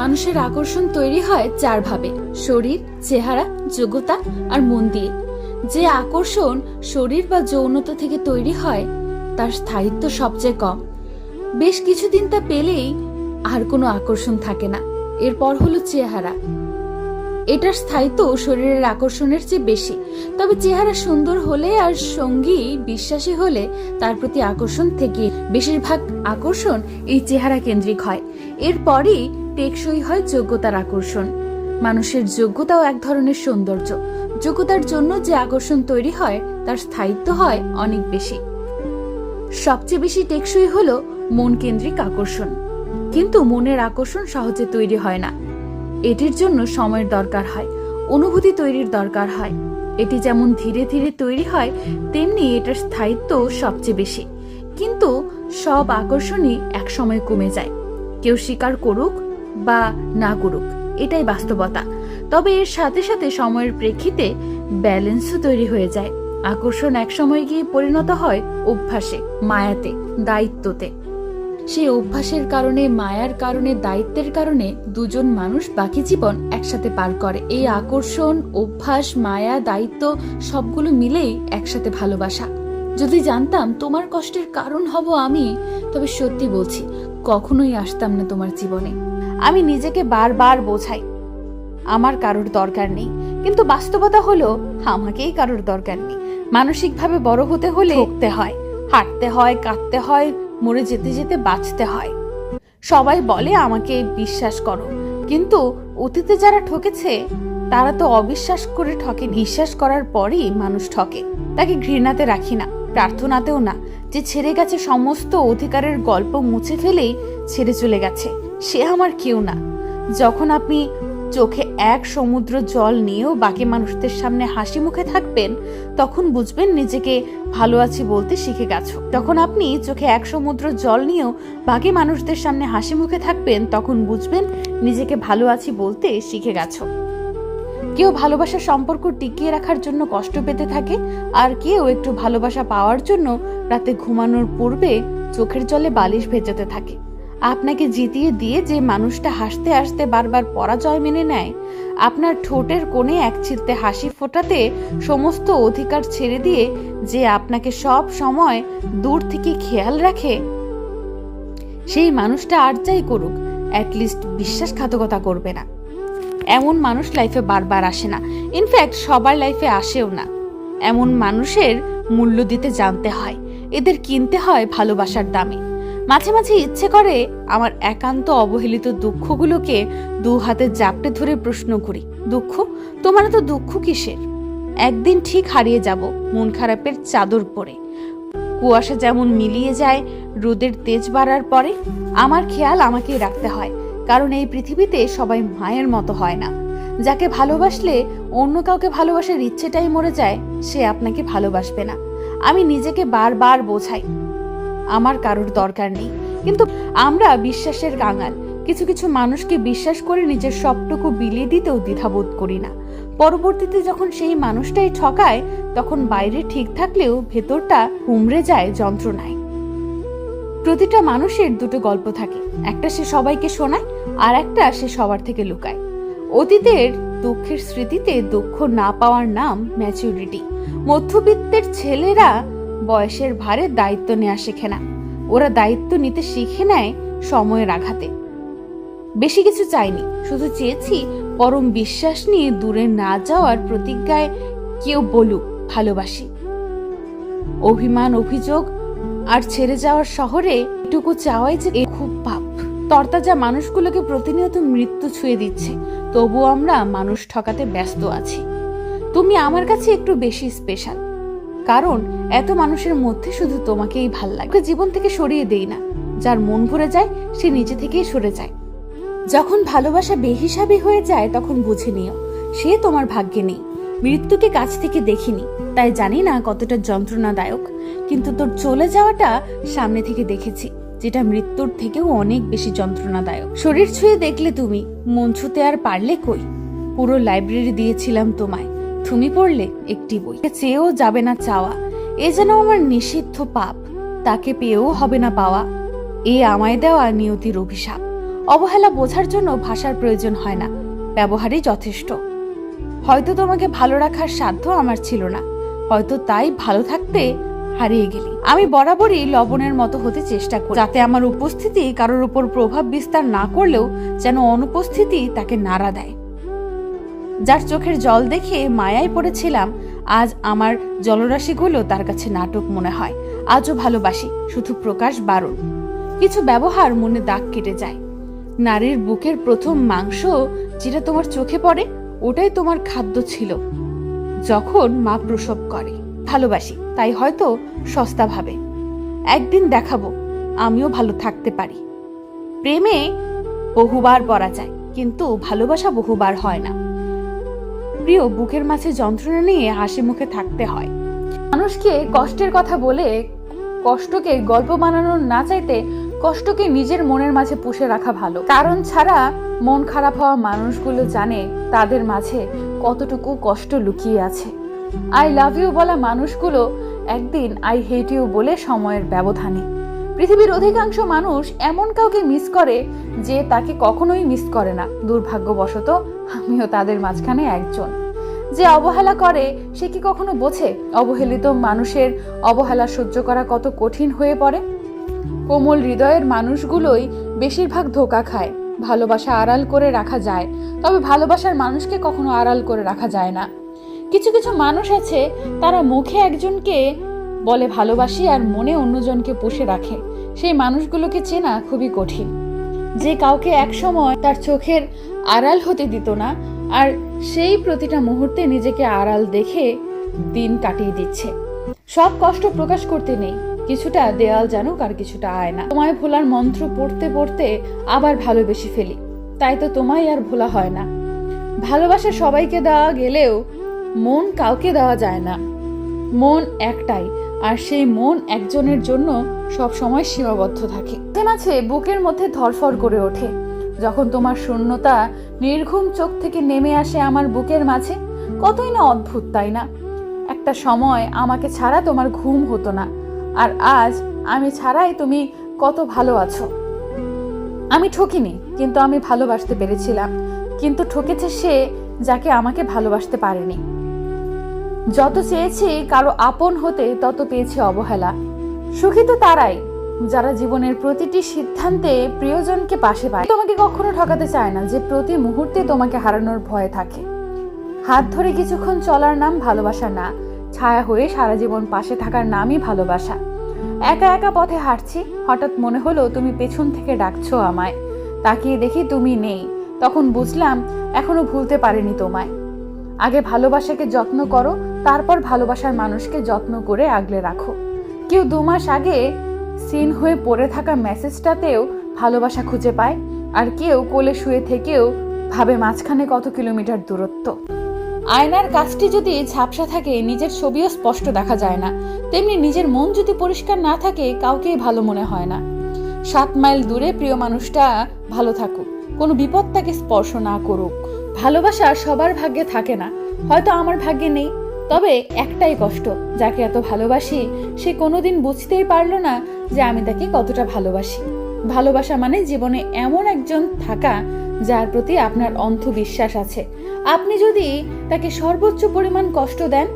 মানুষের আকর্ষণ তৈরি হয় চারভাবে শরীর, চেহারা, যোগ্যতা আর মন দিয়ে। যে আকর্ষণ শরীর বা যৌনতা থেকে তৈরি হয়, তার স্থায়িত্ব সবচেয়ে কম। বেশ কিছুদিন তা পেলেই আর কোনো আকর্ষণ থাকে না। এরপর হলো চেহারা। এটার স্থায়িত্ব শরীরের আকর্ষণের চেয়ে বেশি। তবে চেহারা সুন্দর হলে আর সঙ্গী বিশ্বাসী হলে তার প্রতি আকর্ষণ থেকে বেশিরভাগ আকর্ষণ এই চেহারা কেন্দ্রিক হয়। এরপরই টেকসই হয় যোগ্যতার আকর্ষণ। মানুষের যোগ্যতাও এক ধরনের সৌন্দর্য। যোগ্যতার জন্য যে আকর্ষণ তৈরি হয়, তার স্থায়িত্ব হয় অনেক বেশি। সবচেয়ে বেশি টেকসই হল মন কেন্দ্রিক আকর্ষণ। কিন্তু মনের আকর্ষণ সহজে তৈরি হয় না। এটির জন্য সময়ের দরকার হয়, অনুভূতি তৈরির দরকার হয়। এটি যেমন ধীরে ধীরে তৈরি হয়, তেমনি এটার স্থায়িত্ব সবচেয়ে বেশি। কিন্তু সব আকর্ষণই একসময় কমে যায়। কেউ স্বীকার করুক বা না করুক, এটাই বাস্তবতা। তবে এর সাথে সাথে সময়ের প্রেক্ষিতে ব্যালেন্সও তৈরি হয়ে যায়। আকর্ষণ একসময় গিয়ে পরিণত হয় অভ্যাসে, মায়াতে, দায়িত্বতে। সেই অভ্যাসের কারণে, মায়ার কারণে, দায়িত্বের কারণে দুজন মানুষ বাকি জীবন একসাথে পার করে। এই আকর্ষণ, অভ্যাস, মায়া, দায়িত্ব সবগুলো মিলেই একসাথে ভালোবাসা। যদি জানতাম তোমার কষ্টের কারণ হব আমি, তবে সত্যি বলছি, কখনোই আসতাম না তোমার জীবনে। আমি নিজেকে বারবার বোঝাই। আমার কারোর দরকার নেই। কিন্তু বাস্তবতা হলো আমাকেই কারোর দরকার নেই। মানসিকভাবে বড় হতে হলে ঠকতে হয়। হাঁটতে হয় কাঁদতে হয় মরে যেতে যেতে বাঁচতে হয়। সবাই বলে আমাকে বিশ্বাস করো। কিন্তু অতীতে যারা ঠকেছে তারা তো অবিশ্বাস করে ঠকে। বিশ্বাস করার পরেই মানুষ ঠকে। তাকে ঘৃণাতে রাখি না প্রার্থনাতেও না। যে ছেড়ে গেছে সমস্ত অধিকারের গল্প মুছে ফেলেই ছেড়ে চলে গেছে। সে আমার কেউ না। যখন আপনি চোখে এক সমুদ্র জল নিয়েও বাকি মানুষদের সামনে হাসি মুখে থাকবেন, তখন বুঝবেন নিজেকে ভালো আছি বলতে শিখে গেছো। যখন আপনি চোখে এক সমুদ্র জল নিয়েও বাকি মানুষদের সামনে হাসি মুখে থাকবেন, তখন বুঝবেন নিজেকে ভালো আছি বলতে শিখে গেছো। কেউ ভালোবাসার সম্পর্ক টিকিয়ে রাখার জন্য কষ্ট পেতে থাকে, আর কেউ একটু ভালোবাসা পাওয়ার জন্য রাতে ঘুমানোর পূর্বে চোখের জলে বালিশ ভেজাতে থাকে। আপনাকে জিতিয়ে দিয়ে যে মানুষটা হাসতে হাসতে বারবার পরাজয় মেনে নেয়, আপনার ঠোঁটের কোণে এক চিলতে হাসি ফোটাতে সমস্ত অধিকার ছেড়ে দিয়ে যে আপনাকে সব সময় দূর থেকে খেয়াল রাখে, সেই মানুষটা আর যাই করুক অ্যাটলিস্ট বিশ্বাসঘাতকতা করবে না। এমন মানুষ লাইফে বারবার আসে না। ইনফ্যাক্ট সবার লাইফে আসেও না। এমন মানুষের মূল্য দিতে জানতে হয়। এদের কিনতে হয় ভালোবাসার দামে। মাঝে মাঝে ইচ্ছে করে আমার একান্ত অবহেলিত দুঃখগুলোকে দু হাতে জাপটে ধরে প্রশ্ন করি, দুঃখ? তোমার তো দুঃখ কিসের? একদিন ঠিক হারিয়ে যাব মন খারাপের চাদর পরে। কুয়াশা যেমন মিলিয়ে যায় রোদের তেজ বাড়ার পরে, আমার খেয়াল আমাকেই রাখতে হয়, কারণ এই পৃথিবীতে সবাই মায়ের মতো হয় না। যাকে ভালোবাসলে অন্য কাউকে ভালোবাসার ইচ্ছেটাই মরে যায়, সে আপনাকে ভালোবাসবে না। আমি নিজেকে বারবার বোঝাই আমার কারোর দরকার নেই। কিন্তু আমরা বিশ্বাসের কাঙাল। কিছু কিছু মানুষকে বিশ্বাস করে নিজের সবটুকু বিলিয়ে দিতেও দ্বিধাবোধ করি না। পরবর্তীতে যখন সেই মানুষটাই ঠকায়, তখন বাইরে ঠিক থাকলেও ভেতরটা হুমড়ে যায় যন্ত্রণায়। প্রতিটা মানুষের দুটো গল্প থাকে। একটা সে সবাইকে শোনায়, আর একটা সে সবার থেকে লুকায়। অতীতের দুঃখের স্মৃতিতে দুঃখ না পাওয়ার নাম ম্যাচুরিটি মধ্যবিত্তের ছেলেরা বয়সের ভারে দায়িত্ব নেওয়া শেখে না। ওরা দায়িত্ব নিতে শিখে নেয় সময়ের আঘাতে। বেশি কিছু চাইনি শুধু চেয়েছি পরম বিশ্বাস নিয়ে দূরে না যাওয়ার প্রতিজ্ঞায় কেউ বলুক, ভালোবাসি। অভিমান, অভিযোগ আর ছেড়ে যাওয়ার শহরে এটুকু চাওয়াই যে এ খুব পাপ। তরতাজা মানুষগুলোকে প্রতিনিয়ত মৃত্যু ছুঁয়ে দিচ্ছে তবু আমরা মানুষ ঠকাতে ব্যস্ত আছি। তুমি আমার কাছে একটু বেশি স্পেশাল কারণ এত মানুষের মধ্যে শুধু তোমাকেই ভালো লাগে। জীবন থেকে সরিয়ে দেই না। যার মন ভরে যায়, সে নিজে থেকেই সরে যায়। যখন ভালোবাসা বেহিসাবি হয়ে যায়, তখন বুঝে নিও, সে তোমার ভাগ্যে নেই। মৃত্যুকে কাছ থেকে দেখিনি, তাই জানি না কতটা যন্ত্রণাদায়ক। কিন্তু তোর চলে যাওয়াটা সামনে থেকে দেখেছি, যেটা মৃত্যুর থেকেও অনেক বেশি যন্ত্রণাদায়ক। শরীর ছুঁয়ে দেখলে তুমি, মন ছুতে আর পারলে কই? পুরো লাইব্রেরি দিয়েছিলাম তোমায়। তুমি পড়লে একটি বই। চেয়েও যাবে না চাওয়া। এ যেন আমার নিষিদ্ধ পাপ। তাকে পেয়েও হবে না পাওয়া। এ আমায় দেওয়া নিয়তির অভিশাপ। অবহেলা বোঝার জন্য ভাষার প্রয়োজন হয় না। ব্যবহারই যথেষ্ট। হয়তো তোমাকে ভালো রাখার সাধ্য আমার ছিল না। হয়তো তাই ভালো থাকতে হারিয়ে গেলি। আমি বরাবরই লবণের মতো হতে চেষ্টা করি, যাতে আমার উপস্থিতি কারোর উপর প্রভাব বিস্তার না করলেও যেন অনুপস্থিতি তাকে নাড়া দেয়। যার চোখের জল দেখে মায়ায় পড়েছিলাম, আজ আমার জলরাশিগুলো তার কাছে নাটক মনে হয়। আজও ভালোবাসি, শুধু প্রকাশ বারণ। কিছু ব্যবহার মনে দাগ কেটে যায়। নারীর বুকের প্রথম মাংস যেটা তোমার চোখে পড়ে, ওটাই তোমার খাদ্য ছিল। যখন মা প্রসব করে, ভালোবাসি, তাই হয়তো সস্তা ভাবে। একদিন দেখাবো, আমিও ভালো থাকতে পারি। প্রেমে বহুবার পরা যায় কিন্তু ভালোবাসা বহুবার হয় না। প্রিয় বুকের মাঝে যন্ত্রণা নিয়ে হাসি মুখে থাকতে হয়। মানুষকে কষ্টের কথা বলে কষ্টকে গল্প বানানোর না চাইতে কষ্টকে নিজের মনের মাঝে পুষে রাখা ভালো। কারণ ছাড়া মন খারাপ হওয়া মানুষগুলো জানে তাদের মাঝে কতটুকু কষ্ট লুকিয়ে আছে। আই লাভ ইউ বলা মানুষগুলো একদিন আই হেট ইউ বলে সময়ের ব্যবধানে পৃথিবীর অধিকাংশ মানুষ এমন কাউকে মিস করে যে তাকে কখনোই মিস করে না। দুর্ভাগ্যবশত আমিও তাদের মাঝখানে একজন। যে অবহেলা করে, সে কি কখনো বোঝে অবহেলিত মানুষের অবহেলা সহ্য করা কত কঠিন হয়ে পড়ে? কোমল হৃদয়ের মানুষগুলোই বেশিরভাগ ধোকা খায়। ভালোবাসা আড়াল করে রাখা যায়, তবে ভালোবাসার মানুষকে কখনো আড়াল করে রাখা যায় না। কিছু কিছু মানুষ আছে, তারা মুখে একজনকে বলে ভালোবাসি আর মনে অন্যজনকে পুষে রাখে। সেই মানুষগুলোকে চেনা খুবই কঠিন। যে কাউকে একসময় তার চোখের আড়াল হতে দিত না, আর সেই প্রতিটা মুহূর্তে নিজেকে আড়াল দেখে দিন কাটিয়ে দিচ্ছে। সব কষ্ট প্রকাশ করতে নেই, কিছুটা দেয়াল জানুক আর কিছুটা আয় না তোমায় ভোলার মন্ত্র পড়তে পড়তে আবার ভালোবেসে ফেলি, তাই তো তোমায় আর ভোলা হয় না। ভালোবাসা সবাইকে দেওয়া গেলেও মন কাউকে দেওয়া যায় না। মন একটাই আর সেই মন একজনের জন্য সব সময় সীমাবদ্ধ থাকে। মাঝে বুকের মধ্যে ধরফর করে ওঠে। যখন তোমার শূন্যতা নির্ঘুম চোখ থেকে নেমে আসে আমার বুকের মাঝে, কতই না অদ্ভুত, তাই না? একটা সময় আমাকে ছাড়া তোমার ঘুম হতো না, আর আজ আমি ছাড়াই তুমি কত ভালো আছো। আমি ঠকিনি, কিন্তু আমি ভালোবাসতে পেরেছিলাম, কিন্তু ঠকেছে সে যাকে আমাকে ভালোবাসতে পারেনি। যত চেয়েছি কারও আপন হতে তত পেয়েছি অবহেলা। সুখী তো তারাই, যারা জীবনের প্রতিটি সিদ্ধান্তে প্রিয়জনকে পাশে পায়। তোমাকে কখনো ঠকাতে চায় না যে প্রতি মুহূর্তে তোমাকে হারানোর ভয় থাকে। হাত ধরে কিছুক্ষণ চলার নাম ভালোবাসা না, ছায়া হয়ে সারা জীবন পাশে থাকার নামই ভালোবাসা। একা একা পথে হাঁটছি, হঠাৎ মনে হলো তুমি পেছন থেকে ডাকছো আমায়। তাকিয়ে দেখি তুমি নেই, তখন বুঝলাম এখনও ভুলতে পারিনি তোমায়। আগে ভালোবাসাকে যত্ন করো, তারপর ভালোবাসার মানুষকে যত্ন করে আগলে রাখো। কেউ দু মাস আগে সিন হয়ে পড়ে থাকা মেসেজটাতেও ভালোবাসা খুঁজে পায়, আর কেউ কোলে শুয়ে থেকেও ভাবে মাঝখানে কত কিলোমিটার দূরত্ব। আয়নার কাজটি যদি ঝাপসা থাকে, নিজের ছবিও স্পষ্ট দেখা যায় না। তেমনি নিজের মন যদি পরিষ্কার না থাকে, কাউকেই ভালো মনে হয় না। সাত মাইল দূরে প্রিয় মানুষটা ভালো থাকুক, কোনো বিপদ তাকে স্পর্শ না করুক। ভালোবাসা সবার ভাগ্যে থাকে না। হয়তো আমার ভাগ্যে নেই, তবে একটাই কষ্ট, যাকে এত ভালোবাসি, সে কোনোদিন বুঝতেই পারল না যে আমি তাকে কতটা ভালোবাসি। ভালোবাসা মানে জীবনে এমন একজন থাকা যার প্রতি আপনার অন্ধ বিশ্বাস আছে। আপনি যদি তাকে সর্বোচ্চ পরিমাণ কষ্ট দেন,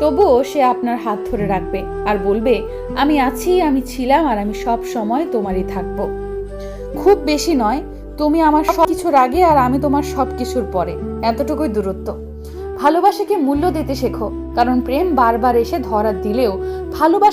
তবুও সে আপনার হাত ধরে রাখবে আর বলবে, আমি আছি, আমি ছিলাম আর আমি সব সময় তোমারই থাকব। খুব বেশি নয় তুমি আমার সব কিছুর আগে আর আমি তোমার সব কিছুর পরে। এতটুকুই দূরত্ব। ভালোবাসাকে মূল্য দিতে শেখো, কারণ প্রেম বারবার এসে ধরা দিলেও ভালোবাসা